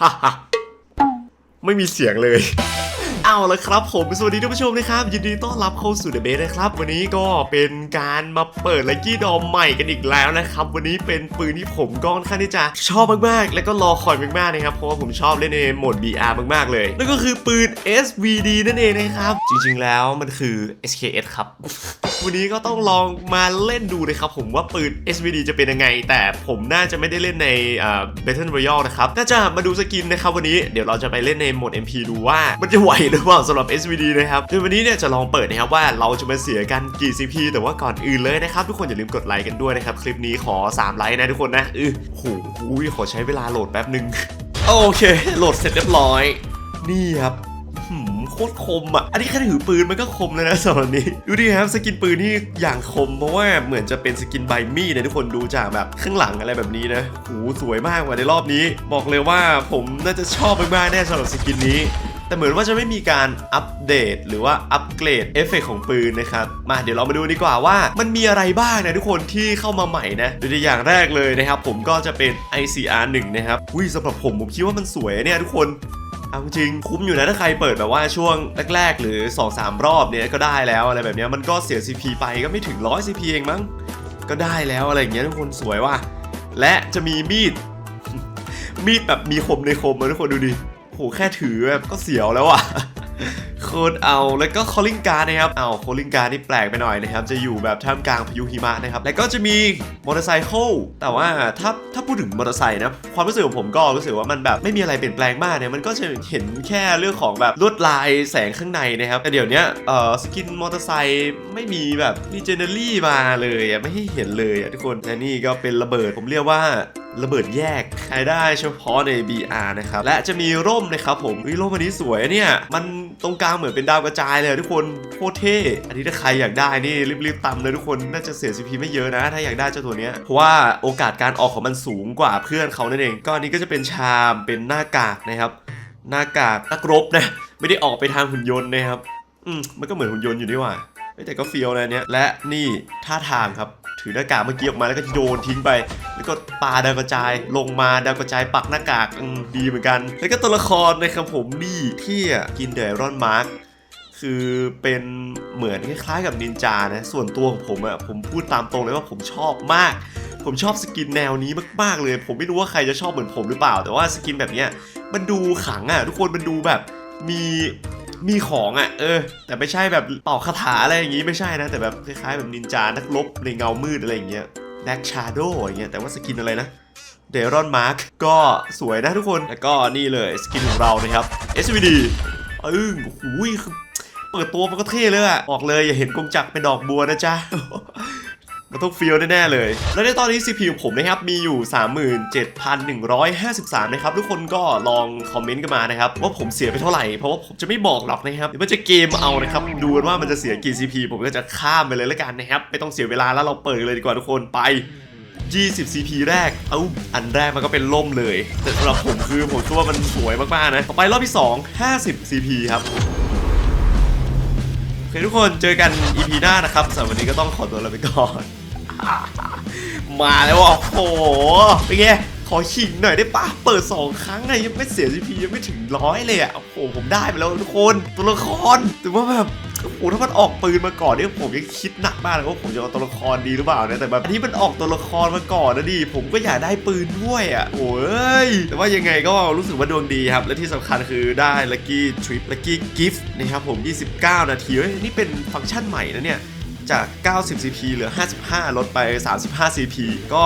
ฮ่าฮ่าไม่มีเสียงเลย เอาละครับผม สวัสดีท่านผู้ชมนะครับ ยินดีต้อนรับเข้าสู่เดอะเบสนะครับ วันนี้ก็เป็นการมาเปิดไลกี้ดอมใหม่กันอีกแล้วนะครับ วันนี้เป็นปืนที่ผมก็ค่อนข้างที่จะชอบมากๆ แล้วก็รอคอยมากๆนะครับ เพราะว่าผมชอบเล่นในโหมด BR มากๆ เลย นั่นก็คือปืน SVD นั่นเองนะครับ จริงๆแล้วมันคือ SKS ครับ วันนี้ก็ต้องลองมาเล่นดูนะครับผมว่าปืน SVD จะเป็นยังไง แต่ผมน่าจะไม่ได้เล่นในเอ่อ Battle Royale นะครับ น่าจะมาดูสกินนะครับวันนี้ เดี๋ยวเราจะไปเล่นในโหมด MP ดูว่ามันจะไหวหรือเปล่าสำหรับ SVD นะครับโดยวันนี้เนี่ยจะลองเปิดนะครับว่าเราจะมาเสียกันกี่ CP แต่ว่าก่อนอื่นเลยนะครับทุกคนอย่าลืมกดไลค์กันด้วยนะครับคลิปนี้ขอ 3 ไลค์นะทุกคนนะอือโหขอใช้เวลาโหลดแป๊บหนึ่งโอเค โหลดเสร็จเรียบร้อย นี่ครับ โคตรคมอะ อันนี้แค่ถือปืนมันก็คมแล้วนะสำหรับนี้ ดูดิครับสกินปืนนี่อย่างคม เพราะว่าเหมือนจะเป็นสกินใบมีดนะทุกคนดูจากแบบข้างหลังอะไรแบบนี้นะหูสวยมากว่าในรอบนี้ บอกเลยว่าผมน่าจะชอบมากๆแน่สำหรับสกินนี้แต่เหมือนว่าจะไม่มีการอัปเดตหรือว่าอัปเกรดเอฟเฟกต์ของปืนนะครับ มาเดี๋ยวเรามาดูดีกว่าว่า มันมีอะไรบ้างนะทุกคนที่เข้ามาใหม่นะโดยอย่างแรกเลยนะครับ ผมก็จะเป็น ICR 1 นะครับอุ้ยสำหรับผมผมคิดว่ามันสวยเนี่ยทุกคน เอาจริงคุ้มอยู่นะถ้าใครเปิดแบบว่าช่วงแรกๆ หรือ 2-3 รอบเนี่ยก็ได้แล้วอะไรแบบนี้มันก็เสีย CP ไปก็ไม่ถึง100 CP เองมั้งก็ได้แล้วอะไรอย่างเงี้ยทุกคนสวยว่ะและจะมีมีด มีดแบบมีคมในคมมาทุกคนดูดิโหแค่ถือแบบก็เสียวแล้วอะ โคตรเอา แล้วก็ calling card นะครับ เอา calling card นี่แปลกไปหน่อยนะครับ จะอยู่แบบท่ามกลางพายุหิมะนะครับ แล้วก็จะมีมอเตอร์ไซค์แต่ว่าถ้าถ้าพูดถึงมอเตอร์ไซค์นะ ความรู้สึกของผมก็รู้สึกว่ามันแบบไม่มีอะไรเปลี่ยนแปลงมากเนี่ย มันก็จะเห็นแค่เรื่องของแบบลวดลายแสงข้างในนะครับ แต่เดี๋ยวนี้เอ่อสกินมอเตอร์ไซค์ไม่มีแบบมีเจเนอรี่มาเลยอะ ไม่ให้เห็นเลยอะทุกคนและนี่ก็เป็นระเบิด ผมเรียกว่าระเบิดแยกใช้ได้เฉพาะใน BR นะครับ และจะมีร่มนะครับผมร่มอันนี้สวยเนี่ย มันตรงกลางเหมือนเป็นดาวกระจายเลยทุกคนโคตรเท่ อันนี้ถ้าใครอยากได้นี่รีบๆตำเลยทุกคนน่าจะเสีย CP ไม่เยอะนะ ถ้าอยากได้เจ้าตัวเนี้ยเพราะว่าโอกาสการออกของมันสูงกว่าเพื่อนเขานั่นเองก็อันนี้ก็จะเป็นชามเป็นหน้ากากนะครับ หน้ากากนักรบนะไม่ได้ออกไปทางหุ่นยนต์นะครับอืมมันก็เหมือนหุ่นยนต์อยู่นี่หว่าแต่ก็เฟียวนะอันเนี้ยและนี่ท่าทางครับ ถือหน้ากากเมื่อกี้ออกมาแล้วก็โยนทิ้งไป แล้วก็ปาดาวกระจายลงมาดาวกระจายปักหน้ากากดีเหมือนกัน แล้วก็ตัวละครนะครับผมนี่ที่กินเดรอนมาร์คคือเป็นเหมือนคล้ายๆกับนินจานะส่วนตัวของผมอะผมพูดตามตรงเลยว่าผมชอบมาก ผมชอบสกินแนวนี้มากๆเลย ผมไม่รู้ว่าใครจะชอบเหมือนผมหรือเปล่า แต่ว่าสกินแบบเนี้ยมันดูขังอะทุกคนมันดูแบบมี มีของอะ เออ แต่ไม่ใช่แบบเป่าคาถาอะไรอย่างงี้ไม่ใช่นะ แต่แบบคล้ายๆแบบนินจานักลบในเงามืดอะไรอย่างเงี้ยแบ็กชาโดอย่างเงี้ยแต่ว่าสกินอะไรนะเดรอนมาร์กก็สวยนะทุกคน แล้วก็นี่เลยสกินของเรานะครับ SVD อึ้งหูยเปิดตัวมันก็เท่เลยอะบอกเลยอย่าเห็นกงจักรเป็นดอกบัวนะจ๊ะ มันต้องเฟี้ยวแน่ๆเลย แล้วในตอนนี้ CPU ของผมนะครับ มีอยู่ 37,153 นะครับ ทุกคนก็ลองคอมเมนต์กันมานะครับ ว่าผมเสียไปเท่าไหร่ เพราะว่าผมจะไม่บอกหรอกนะครับ เดี๋ยวมันจะเกมเอานะครับ ดูกันว่ามันจะเสียกี่ CPU ผมก็จะข้ามไปเลยล้วกันนะครับ ไม่ต้องเสียเวลาแล้วเราเปิดเลยดีกว่าทุกคนไป 20 CP แรก เอ้าอันแรกมันก็เป็นล่มเลย แต่สำหรับผมคือผมคิดว่ามันสวยมากๆนะ ต่อไปรอบที่ 2 50 CP ครับโอเคทุกคนเจอกัน EP หน้านะครับสำหรับวันนี้ก็ต้องขอตัวลาไปก่อน มาแล้วว่ะโอ้โหเป็นไงขอขิงหน่อยได้ปะเปิด 2 ครั้งไงยังไม่เสีย CP ยังไม่ถึงร้อยเลยอะโอ้โหผมได้ไปแล้วทุกคนตัวละครแต่ว่าแบบโอ้โหถ้ามันออกปืนมาก่อนเนี่ยผมยังคิดหนักมากเลยว่าผมจะเอาตัวละครดีหรือเปล่านี่ยแต่แบบอันนี้มันออกตัวละครมาก่อนนะดิผมก็อยากได้ปืนด้วยอะโอ้ยแต่ว่ายังไงก็รู้สึกว่าดวงดีครับ และที่สำคัญคือได้ Lucky Trip Lucky Gift นะครับผม 29 นาทีเฮ้ยนี่เป็นฟังก์ชันใหม่นะเนี่ย จาก 90 CP เหลือ 55 ลดไป 35 CP ก็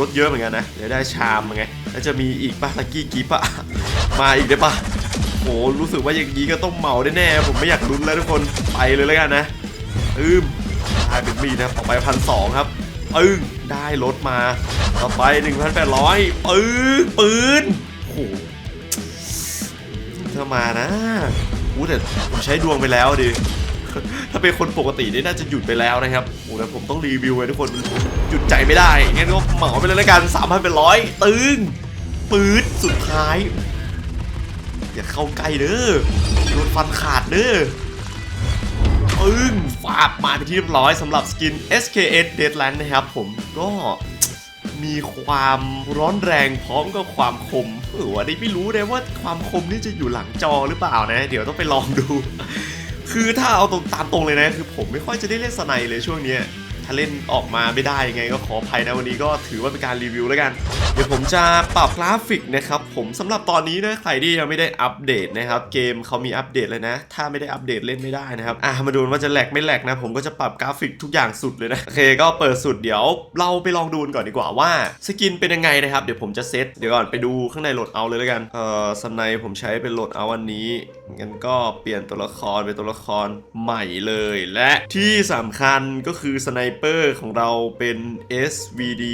ลดเยอะเหมือนกันนะ เดี๋ยวได้ชามไง แล้วจะมีอีกปะลักกี้กิฟอะมาอีกได้ปะโห รู้สึกว่าอย่างนี้ก็ต้องเหมาแน่ๆผมไม่อยากลุ้นแล้วทุกคน ไปเลยแล้วกันนะ อืมได้เป็นมีนะต่อไปพันสองครับปึ้งได้รถมา ต่อไป 1,800ปึ้งปืนโหถ้ามานะอู้แต่ผมใช้ดวงไปแล้วดิ ถ้าเป็นคนปกตินี่น่าจะหยุดไปแล้วนะครับโอ้แต่ผมต้องรีวิวไว้ทุกคนหยุดใจไม่ได้งั้นก็เหมาไปเลยแล้วกัน3 0 0เป็นร้อยตึงปืดสุดท้าย อย่าเข้าใกล้เด้อโดนฟันขาดเด้อปึ้งฝาบมาเป็นที่เรียบร้อยสำหรับสกิน SKS Deadland นะครับผมก็มีความร้อนแรงพร้อมกับความคมเอออันนี้ไม่รู้เลยว่าความคมนี่จะอยู่หลังจอหรือเปล่านะ เดี๋ยวต้องไปลองดู คือถ้าเอาตรงตามตรงเลยนะ คือผมไม่ค่อยจะได้เล่นสไนเลยช่วงเนี้ย ถ้าเล่นออกมาไม่ได้ยังไงก็ขออภัยนะวันนี้ก็ถือว่าเป็นการรีวิวแล้วกัน เดี๋ยวผมจะปรับกราฟิกนะครับผมสำหรับตอนนี้นะใครที่ยังไม่ได้อัปเดตนะครับเกมเขามีอัปเดตเลยนะ ถ้าไม่ได้อัปเดตเล่นไม่ได้นะครับอะมาดูว่าจะแหลกไม่แหลกนะ ผมก็จะปรับกราฟิกทุกอย่างสุดเลยนะโอเคก็เปิดสุดเดี๋ยวเราไปลองดูก่อนดีกว่าว่าสกินเป็นยังไงนะครับเดี๋ยวผมจะเซตเดี๋ยวก่อนไปดูข้างในโหลดเอาเลยแล้วกันเอ่อสไนผมใช้เป็นโหลดเอาวันนี้งั้นก็เปลี่ยนตัวละครเป็นตัวละครใหม่เลย และที่สำคัญก็คือสไนเปอร์ของเราเป็น SVD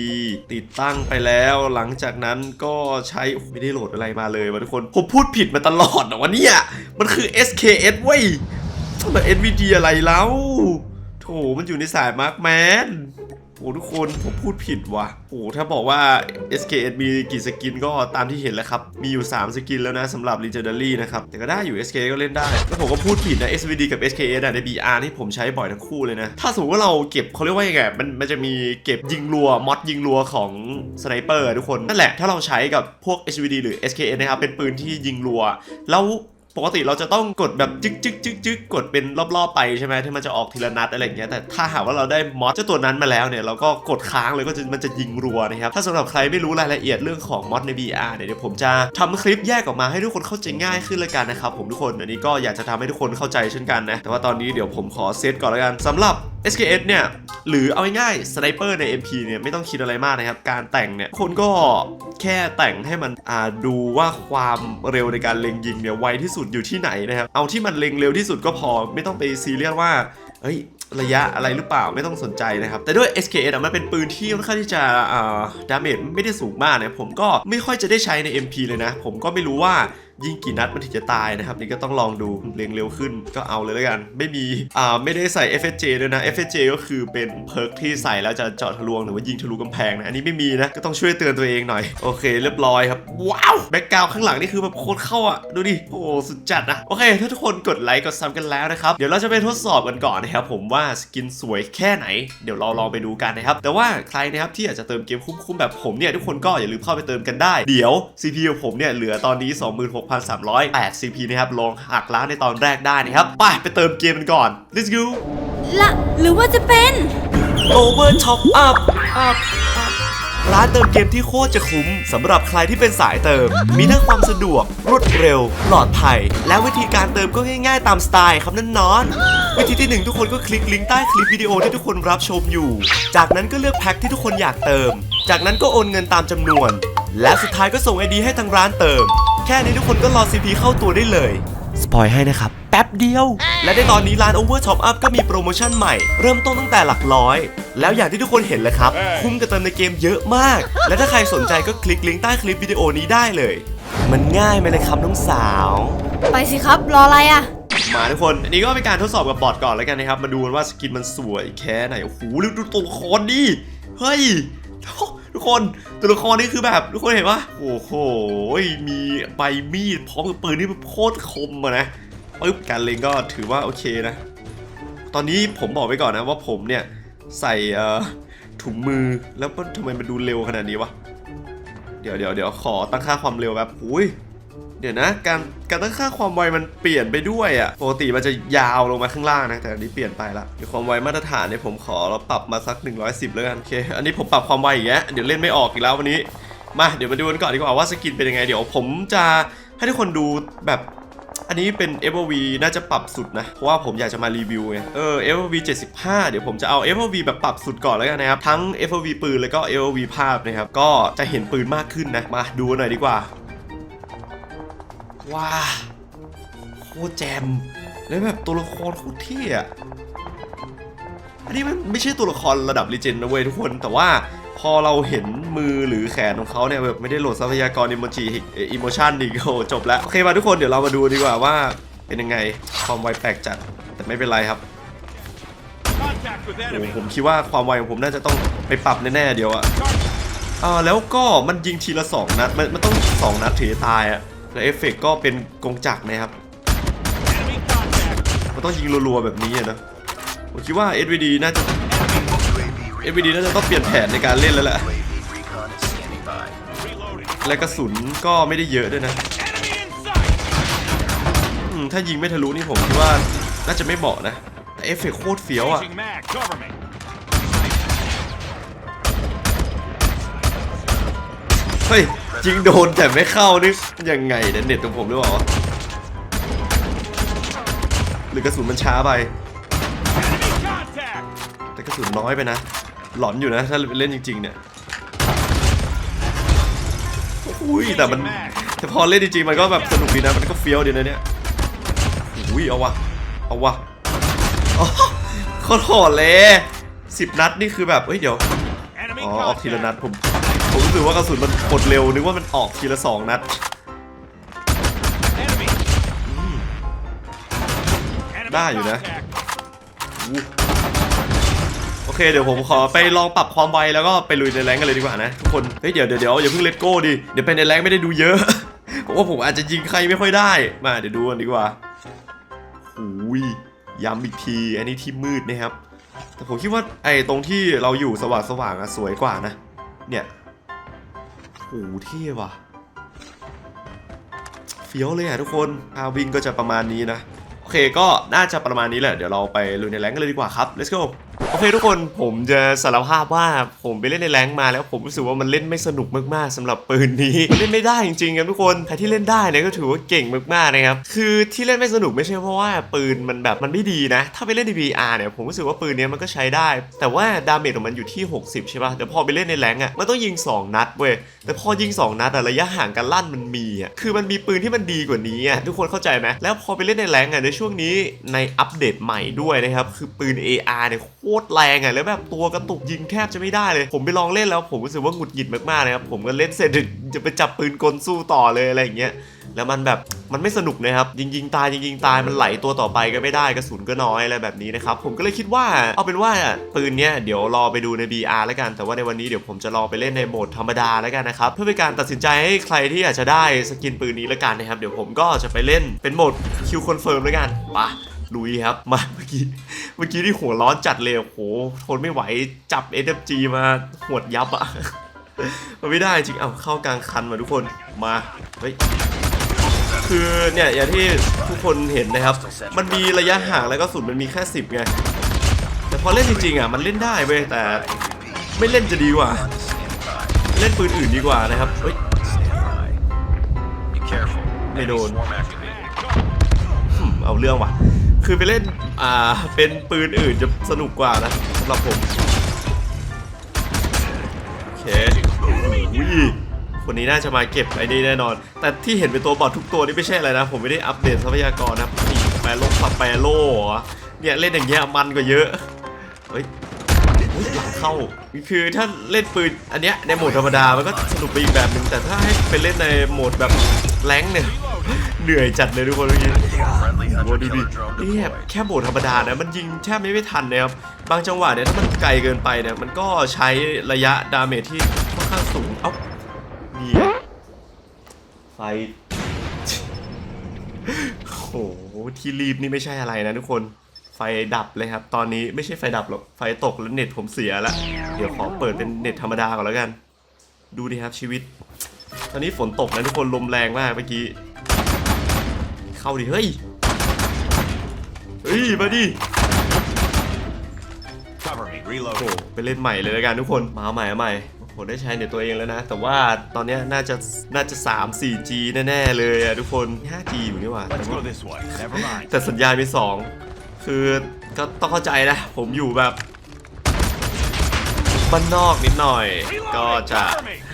ติดตั้งไปแล้วหลังจากนั้นก็ใช้ไม่ได้โหลดอะไรมาเลยวะทุกคน ผมพูดผิดมาตลอดนะวะเนี่ยมันคือ SKS เว้ยแต่ SVD อะไรแล้วโถมันอยู่ในสายมาร์คแมน โอ้ทุกคนผมพูดผิดว่ะโอ้ถ้าบอกว่า SKS มีกี่สกินก็ตามที่เห็นแล้วครับ มีอยู่ 3 สกินแล้วนะสำหรับ Legendary นะครับ แต่ก็ได้อยู่ SK ก็เล่นได้ แล้วผมก็พูดผิดนะ SVD กับ SKS ใน BR นี่ผมใช้บ่อยทั้งคู่เลยนะ ถ้าสมมติว่าเราเก็บเขาเรียกว่ายังไงมันมันจะมีเก็บยิงรัวมอดยิงรัวของสไนเปอร์ทุกคนนั่นแหละถ้าเราใช้กับพวก SVD หรือ SKS นะครับเป็นปืนที่ยิงรัวแล้ว ปกติเราจะต้องกดแบบจึ๊กจึ๊กจึ๊กจึ๊กกดเป็นรอบๆไปใช่ไหมที่มันจะออกทีละนัดอะไรอย่างเงี้ยแต่ถ้าหากว่าเราได้มอสเจ้าตัวนั้นมาแล้วเนี่ยเราก็กดค้างเลยก็จะมันจะยิงรัวนะครับถ้าสำหรับใครไม่รู้รายละเอียดเรื่องของมอสใน VR เนี่ยเดี๋ยวผมจะทำคลิปแยกออกมาให้ทุกคนเข้าใจง่ายขึ้นเลยกันนะครับผมทุกคนอันนี้ก็อยากจะทำให้ทุกคนเข้าใจเช่นกันนะแต่ว่าตอนนี้เดี๋ยวผมขอเซตก่อนแล้วกันสำหรับ SKS เนี่ยหรือเอาง่ายๆสไนเปอร์ใน MP เนี่ยไม่ต้องคิดอะไรมากนะครับ การแต่งเนี่ยคนก็แค่แต่งให้มันดูว่าความเร็วในการเล็งยิงเนี่ยไวที่สุดอยู่ที่ไหนนะครับ เอาที่มันเล็งเร็วที่สุดก็พอไม่ต้องไปซีเรียสว่าเฮ้ยระยะอะไรหรือเปล่าไม่ต้องสนใจนะครับ แต่ด้วย SKS อะมันเป็นปืนที่ค่อนข้างที่จะอ่าดาเมจไม่ได้สูงมากนะผมก็ไม่ค่อยจะได้ใช้ใน MP เลยนะ ผมก็ไม่รู้ว่า ยิงกี่นัดมันถึงจะตายนะครับ นี่ก็ต้องลองดูเล็งเร็วขึ้นก็เอาเลยแล้วกัน ไม่มีอ่าไม่ได้ใส่ FSJ ด้วยนะ FSJ ก็คือเป็นเพิร์กที่ใส่แล้วจะเจาะทะลวงหรือว่ายิงทะลุกำแพงนะอันนี้ไม่มีนะก็ต้องช่วยเตือนตัวเองหน่อยโอเค เรียบร้อยครับว้าวแบ็กกราวข้างหลังนี่คือแบบโคตรเข้าอะดูดิโอ้สุดจัดนะโอเค ถ้าทุกคนกดไลค์กดซับกันแล้วนะครับเดี๋ยวเราจะไปทดสอบกันก่อนนะครับผมว่าสกินสวยแค่ไหนเดี๋ยวเราลองไปดูกันนะครับแต่ว่าใครนะครับที่อยากจะเติมเกมคุ้มๆแบบผมเนี่ยทุกคนก็อย่าลืมเข้าไปเติมกันได้เดี๋ยว CP ของผมเนี่ยเหลือตอนนี้26,308 CP นะครับลองหักล้างในตอนแรกได้นะครับ ไปไปเติมเกมกันก่อน let's go ละหรือว่าจะเป็น Over Top Up Up Up ร้านเติมเกมที่โคตรจะคุ้มสำหรับใครที่เป็นสายเติม มีทั้งความสะดวก รวดเร็ว ปลอดภัย และวิธีการเติมก็ง่ายๆ ตามสไตล์ครับนั่นนอน วิธีที่หนึ่งทุกคนก็คลิกลิงก์ใต้คลิปวิดีโอที่ทุกคนรับชมอยู่ จากนั้นก็เลือกแพ็คที่ทุกคนอยากเติม จากนั้นก็โอนเงินตามจำนวน และสุดท้ายก็ส่งไอดีให้ทางร้านเติม แค่นี้ทุกคนก็รอ CP เข้าตัวได้เลย สปอยให้นะครับ แป๊บเดียว และในตอนนี้ร้าน Over Top Up ก็มีโปรโมชั่นใหม่ เริ่มต้นตั้งแต่หลักร้อย แล้วอย่างที่ทุกคนเห็นเลยครับ คุ้มกับเติมในเกมเยอะมาก และถ้าใครสนใจก็คลิกลิงก์ใต้คลิปวิดีโอนี้ได้เลย มันง่ายไหมเลยครับน้องสาว ไปสิครับรออะไรอะ มาทุกคน อันนี้ก็เป็นการทดสอบกับบอทก่อนแล้วกันนะครับ มาดูกันว่าสกินมันสวยแค่ไหน โอ้โหดูตัวละครดิ เฮ้ย ทุกคนตัวละครนี่คือแบบทุกคนเห็นปะโอ้โหมีใบมีดพร้อมกับปืนที่โคตรคมอะนะปึ๊บการเล็งก็ถือว่าโอเคนะ ตอนนี้ผมบอกไว้ก่อนนะว่าผมเนี่ยใส่ถุงมือแล้วทำไมมันดูเร็วขนาดนี้วะเดี๋ยวเดี๋ยวเดี๋ยวขอตั้งค่าความเร็วแบบอุ้ย เดี๋ยวนะ การการตั้งค่าความไวมันเปลี่ยนไปด้วยอะ่ะปกติมันจะยาวลงมาข้างล่างนะ แต่อันนี้เปลี่ยนไปละเดี๋ยวความไวมาตรฐานเนี่ยผมขอเราปรับมาสัก 110 แล้วกันโอเค อันนี้ผมปรับความไวอีกแล้วเดี๋ยวเล่นไม่ออกอีกแล้ววันนี้ มาเดี๋ยวมาดูกันก่อนดีกว่าว่าสกินเป็นยังไง เดี๋ยวผมจะให้ทุกคนดูแบบอันนี้เป็น FOV น่าจะปรับสุดนะ เพราะว่าผมอยากจะมารีวิวไง เออ FOV 75 เดี๋ยวผมจะเอา FOV แบบปรับสุดก่อนแล้วกันนะครับ ทั้ง FOV ปืนแล้วก็ FOV ภาพนะครับ ก็จะเห็นปืนมากขึ้นนะ มาดูหน่อยดีกว่า ว้าโคตรแจม แล้วแบบตัวละครโคตรเท่อะอันนี้มันไม่ใช่ตัวละครระดับลีเจนนะเว้ยทุกคน แต่ว่าพอเราเห็นมือหรือแขนของเขาเนี่ยแบบไม่ได้โหลดทรัพยากรอิโมจิอิโมชันอีกโอ้จบแล้ว โอเคมาทุกคนเดี๋ยวเรามาดูดีกว่าว่าเป็นยังไง ความไวแปลกจัด แต่ไม่เป็นไรครับโอ้ผมคิดว่าความไวของผมน่าจะต้องไปปรับแน่ๆเดี๋ยวอะอ่าแล้วก็มันยิงทีละสองนัดมันมันต้องสองนัดถึงจะตายอะ แล้วเอฟเฟกต์ก็เป็นกงจักรนะครับ มันต้องยิงรัวๆแบบนี้อะนะ ผมคิดว่า SVD น่าจะ SVD น่าจะต้องเปลี่ยนแผนในการเล่นแล้วแหละและกระสุนก็ไม่ได้เยอะด้วยนะ ถ้ายิงไม่ทะลุนี่ผมคิดว่าน่าจะไม่เหมาะนะ แต่เอฟเฟกต์โคตรเฟี้ยวอะเฮ้ย ยิงโดนแต่ไม่เข้านี่ยังไงเนี่ยเน็ตตรงผมหรือเปล่าหรือกระสุนมันช้าไป แต่กระสุนน้อยไปนะ หลอนอยู่นะ ถ้าเล่นจริง ๆ เนี่ยอุ้ยแต่มันแต่พอเล่นจริงๆมันก็แบบสนุกดีนะมันก็เฟี้ยวดีนะเนี่ยอุ้ยเอาวะเอาวะอ๋อโคตรโหดเลยสิบนัดนี่คือแบบเฮ้ยเดี๋ยวอ๋อออกทีละนัดผม ผมรู้สึกว่ากระสุนมันกดเร็ว นึกว่ามันออกทีละสองนัด Enemy. Enemy ได้อยู่นะ contact. อู้โอเคเดี๋ยวผมขอไปลองปรับความไวแล้วก็ไปลุยในแรงกันเลยดีกว่านะทุกคน เฮ้ยเดี๋ยวเดี๋ยวเดี๋ยวอย่าเพิ่งเลตโก้ดิ เดี๋ยวไปในแรงไม่ได้ดูเยอะ ผมว่าผมอาจจะยิงใครไม่ค่อยได้ มาเดี๋ยวดูกันดีกว่าอุ้ยย้ำอีกที อันนี้ที่มืดนะครับ แต่ผมคิดว่าไอ้ตรงที่เราอยู่สว่างสว่างๆอะสวยกว่านะ เนี่ย โหเท่ว่ะเฟี้ยวเลยอะทุกคนอาวิงก็จะประมาณนี้นะ โอเคก็น่าจะประมาณนี้แหละ เดี๋ยวเราไปลุยในแรงกันเลยดีกว่าครับ let's go โอเคทุกคนผมจะสารภาพว่าผมไปเล่นในแรงมาแล้วผมรู้สึกว่ามันเล่นไม่สนุกมากๆสำหรับปืนนี้มันเล่นไม่ได้จริงๆครับทุกคนใครที่เล่นได้เนี่ยก็ถือว่าเก่งมากๆนะครับคือที่เล่นไม่สนุกไม่ใช่เพราะว่าปืนมันแบบมันไม่ดีนะ ถ้าไปเล่นใน VR เนี่ยผมรู้สึกว่าปืนนี้มันก็ใช้ได้ แต่ว่าดาเมจของมันอยู่ที่ 60 ใช่ป่ะแต่พอไปเล่นในแรงอะมันต้องยิง 2 นัดเว้ยแต่พอยิง 2 นัดอะระยะห่างกันลั่นมันมีอะคือมันมีปืนที่มันดีกว่านี้อะทุกคนเข้าใจไหมแล้วพอไปเล่นในแรงอะในช่วงนี้ในอัปเดตใหม่ด้วยนะครับคือปืน AR เนี่ยโคตรแรงอะแล้วแบบตัวกระตุกยิงแทบจะไม่ได้เลย ผมไปลองเล่นแล้วผมรู้สึกว่าหงุดหงิดมากๆเลยครับผมก็เล่นเสร็จจะไปจับปืนกลสู้ต่อเลยอะไรอย่างเงี้ยแล้วมันแบบมันไม่สนุกนะครับยิงยิงตายยิงยิงตายมันไหลตัวต่อไปก็ไม่ได้กระสุนก็น้อยอะไรแบบนี้นะครับผมก็เลยคิดว่าเอาเป็นว่าปืนเนี้ยเดี๋ยวรอไปดูใน BR แล้วกัน แต่ว่าในวันนี้เดี๋ยวผมจะลองไปเล่นในโหมดธรรมดาแล้วกันนะครับเพื่อเป็นการตัดสินใจให้ใครที่อยากจะได้สกินปืนนี้แล้วกันนะครับเดี๋ยวผมก็จะไปเล่นเป็นโหมดคิวคอนเฟิร์มแล้วกันไปะ ลุยครับ มาเมื่อกี้เมื่อกี้ที่หัวร้อนจัดเลยโอ้โหทนไม่ไหวจับ SMG มาหวดยับอะมันไม่ได้จริงเอาเข้ากลางคันมาทุกคนมาเฮ้ยคือเนี่ยอย่างที่ทุกคนเห็นนะครับ มันมีระยะห่างแล้วก็สุดมันมีแค่ 10ไงแต่พอเล่นจริงๆอะมันเล่นได้เว้ยแต่ไม่เล่นจะดีกว่า เล่นปืนอื่นดีกว่านะครับเฮ้ย Be careful. Mày Enemy đồn. swarm activated. หึ่มเอาเรื่องว่ะ คือไปเล่น อ่า เป็นปืนอื่นจะสนุกกว่านะสำหรับผม โอเคอุ้ยคนนี้น่าจะมาเก็บไอ้นี่แน่นอน แต่ที่เห็นเป็นตัวบอททุกตัวนี่ไม่ใช่อะไรนะ ผมไม่ได้อัปเดตทรัพยากรนะแปรโลกสับแปรโลเนี่ยเล่นอย่างเงี้ยมันกว่าเยอะ เฮ้ยอุ๊ยหลังเข้า คือถ้าเล่นปืนอันเนี้ยในโหมดธรรมดา มันก็สนุกไปอีกแบบหนึ่งแต่ถ้าให้ไปเล่นในโหมดแบบ แรงเนี่ยเหนื่อยจัดเลยทุกคนเมื่อกี้โอ้ hunter ดูดิ killer drone นี่แบบ deployed. แค่โหมดธรรมดานะมันยิงแทบไม่ไม่ทันนะครับบางจังหวะเนี่ยถ้ามันไกลเกินไปเนี่ยมันก็ใช้ระยะดาเมจที่ค่อนข้างสูงเอ้านี่ไงไฟโอ้โหที่รีบนี่ไม่ใช่อะไรนะทุกคนไฟดับเลยครับ ตอนนี้ไม่ใช่ไฟดับหรอกไฟตกแล้วเน็ตผมเสียล้วเดี๋ยวขอเปิดเป็นเน็ตธรรมดาก่อนแล้วกัน ดูดิครับชีวิต ตอนนี้ฝนตกนะทุกคนลมแรงมากเมื่อกี้ เข้าดิ เฮ้ย เฮ้ย มาดิ Cover me. โอ้ Reload. โหไปเล่นใหม่เลยแล้วกันทุกคน มาใหม่มาใหม่โอ้โหได้ใช้เน็ตตัวเองแล้วนะ แต่ว่าตอนเนี้ยน่าจะน่าจะ 3 4G แน่ๆเลยอะทุกคน 5G อยู่นี่หว่าแต่ Let's ว่า go this way. Never mind. แต่สัญญาณมี 2 คือก็ต้องเข้าใจนะ ผมอยู่แบบบ้านนอกนิดหน่อย ก็ Reloading. จะ Cover me.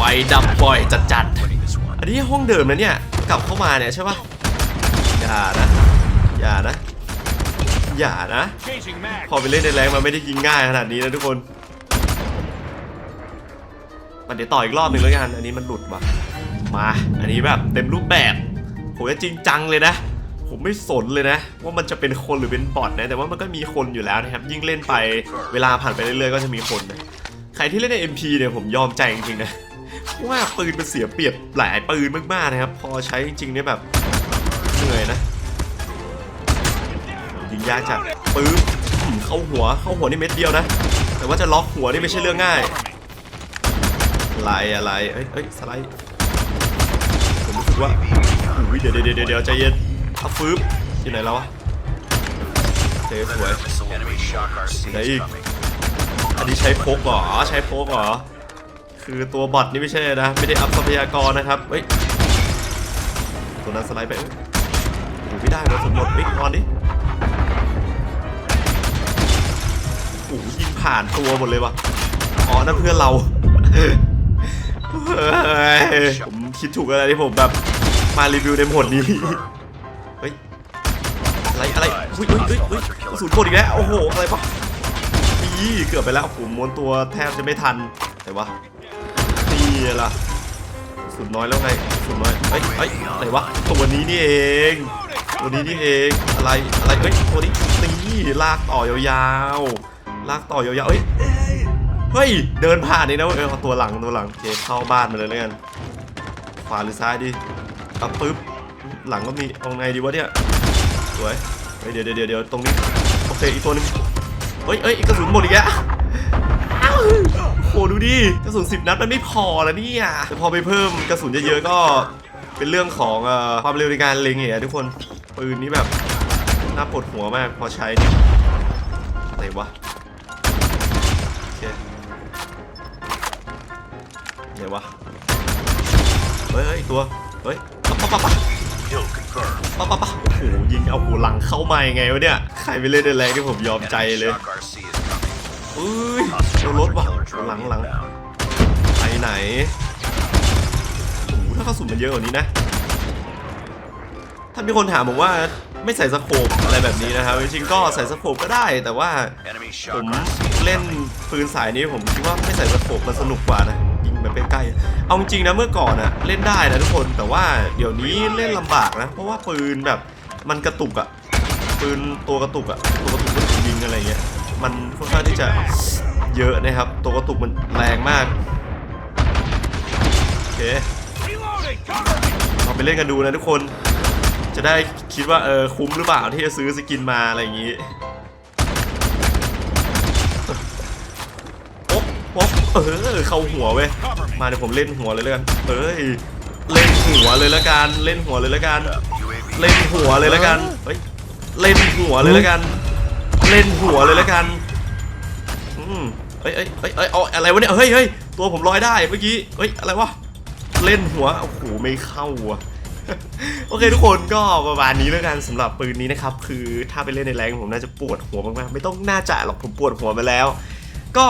ไฟดับบ่อยจัดๆ อันนี้ห้องเดิมนะเนี่ย กลับเข้ามาเนี่ยใช่ปะอย่านะ อย่านะ อย่านะ พอไปเล่นในแรงมันไม่ได้ยิงง่ายขนาดนี้นะทุกคน มันเดี๋ยวต่ออีกรอบหนึ่งแล้วกัน อันนี้มันหลุดว่ะมา อันนี้แบบเต็มรูปแบบ ผมจะจริงจังเลยนะ ผมไม่สนเลยนะ ว่ามันจะเป็นคนหรือเป็นบอทนะ แต่ว่ามันก็มีคนอยู่แล้วนะครับ ยิ่งเล่นไป เวลาผ่านไปเรื่อยๆก็จะมีคนนะใครที่เล่นใน MP เนี่ยผมยอมใจจริงๆนะ เพราะว่าปืนมันเสียเปรียบหลายปืนมากๆนะครับ พอใช้จริงๆเนี่ยแบบเหนื่อยนะยิงยากจัดปื๊บอืมเข้าหัวเข้าหัวนี่เม็ดเดียวนะ แต่ว่าจะล็อกหัวนี่ไม่ใช่เรื่องง่ายอะไรอะไรเอ้ยเอ้ยสไลด์ผมรู้สึกว่าอุ้ยเดี๋ยวเดี๋ยวเดี๋ยวเดี๋ยวใจเย็นเอาฟืบที่ไหนแล้ววะเจ๊สวย Enemy shock RC Đấy. is coming. อันนี้ใช้โพกเหรออ๋อใช้โพกเหรอ คือตัวบอทนี่ไม่ใช่นะ ไม่ได้อัพทรัพยากรนะครับเฮ้ยตัวนั้นสไลด์ไปอยโอ้ไม่ได้เราสมมติบิ๊กนอนดิโอ้ยิงผ่านตัวหมดเลยวะอ๋อนั่นเพื่อนเราผมคิดถูกอะไรที่ผมแบบมารีวิวในหมดนี้เฮ้ยอะไรอะไรอุ้ยอุ้ยอุ้ยอุ้ยกระสุนหมดอีกแล้วโอ้โหอะไรวะนี่เกือบไปแล้วผมม้วนตัวแทบจะไม่ทันแต่ว่า นี่ล่ะสุดน้อยแล้วไงสุดน้อยเอ้ยเอ้ยอะไรวะตัวนี้นี่เองตัวนี้นี่เองอะไรอะไรเอ้ยตัวนี้นี่ลากต่อยาวๆลากต่อยาวๆเอ้ยเฮ้ยเดินผ่านนี่นะเออตัวหลังตัวหลังเคเข้าบ้านมาเลยแล้วกันขวาหรือซ้ายดีเอาปึ๊บหลังก็มีเอาไงดีวะเนี่ยสวยเฮ้ยเดี๋ยวเดี๋ยวเดี๋ยวเดี๋ยวตรงนี้โอเคอีกตัวนึงเฮ้ยเอ้ยกระสุนหมดอีกแล้ว หดูดิกระสุนสิบนัดมันไม่พอแล้วเนี่ยแต่พอไปเพิ่มกระสุนเยอะๆก็เป็นเรื่องของเอ่อความเร็วในการเล็งเนี่ยทุกคนปืนนี้แบบน่าปวดหัวมากพอใช้นี่ไหนวะโอเคไหนวะเฮ้ยเฮ้ยอีกตัวเฮ้ยปั๊บปั๊บปั๊บปั๊บ Kill confirmed. ปั๊บปั๊บปั๊บโอ้โหยิงเอาหูหลังเข้ามายังไงวะเนี่ยใครไปเล่นในแรงที่ผมยอมใจ Enemy เลย เอ้ยโดนรถว่ะหลังหลังไปไหนโอ้โหถ้ากระสุนมันเยอะกว่านี้นะ ถ้ามีคนถามผมว่าไม่ใส่สโคปอะไรแบบนี้นะครับจริงๆก็ใส่สโคปก็ได้ แต่ว่าผมเล่นปืนสายนี้ผมคิดว่าไม่ใส่สโคปมันสนุกกว่านะยิงแบบใกล้ๆเอาจริงนะเมื่อก่อนอะเล่นได้นะทุกคนแต่ว่าเดี๋ยวนี้เล่นลำบากนะ เพราะว่าปืนแบบมันกระตุกอะปืนตัวกระตุกอะตัวกระตุกกระตุกยิงอะไรเงี้ย มันค่อนข้างที่จะเยอะนะครับ ตัวกระตุกมันแรงมาก โอเค Reloading! Cover me! ลองไปเล่นกันดูนะทุกคน จะได้คิดว่าเออคุ้มหรือเปล่าที่จะซื้อสกินมาอะไรอย่างงี้โอ๊บโอ๊บเออเข้าหัวเว้ยมาเดี๋ยวผมเล่นหัวเลยแล้วกันเอ้ยเล่นหัวเลยแล้วกันเล่นหัวเลยแล้วกันเล่นหัวเลยแล้วกันเฮ้ยเล่นหัวเลยแล้วกัน เล่นหัวเลยแล้วกันอืมเอ้ยเอ้ยเอ้ยเอ้ยเอาอะไรวะเนี่ยเฮ้ยเฮ้ยตัวผมลอยได้เมื่อกี้เฮ้ยอะไรวะเล่นหัวโอ้โหไม่เข้าว่ะโอเคทุกคนก็ประมาณนี้แล้วกันสำหรับปืนนี้นะครับคือถ้าไปเล่นในแรงผมน่าจะปวดหัวมากๆไม่ต้องน่าจะหรอกผมปวดหัวมาแล้ว ก็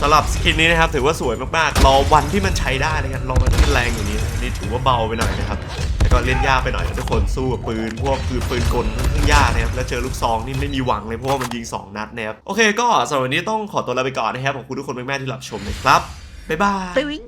สำหรับสกินนี้นะครับถือว่าสวยมากๆรอวันที่มันใช้ได้เลยกันรอมันที่นแรงอย่างนี้นี่ถือว่าเบาไปหน่อยนะครับ ก็เล่นยากไปหน่อยทุกคนสู้กับปืนพวกคือปืนกลค่อนข้างยากนะครับแล้วเจอลูกซองนี่ไม่มีหวังเลยเพราะว่ามันยิงสองนัดนะครับโอเคก็สำหรับวันนี้ต้องขอตัวลาไปก่อนนะครับขอบคุณทุกคนมากๆที่รับชมนะครับบ๊ายบาย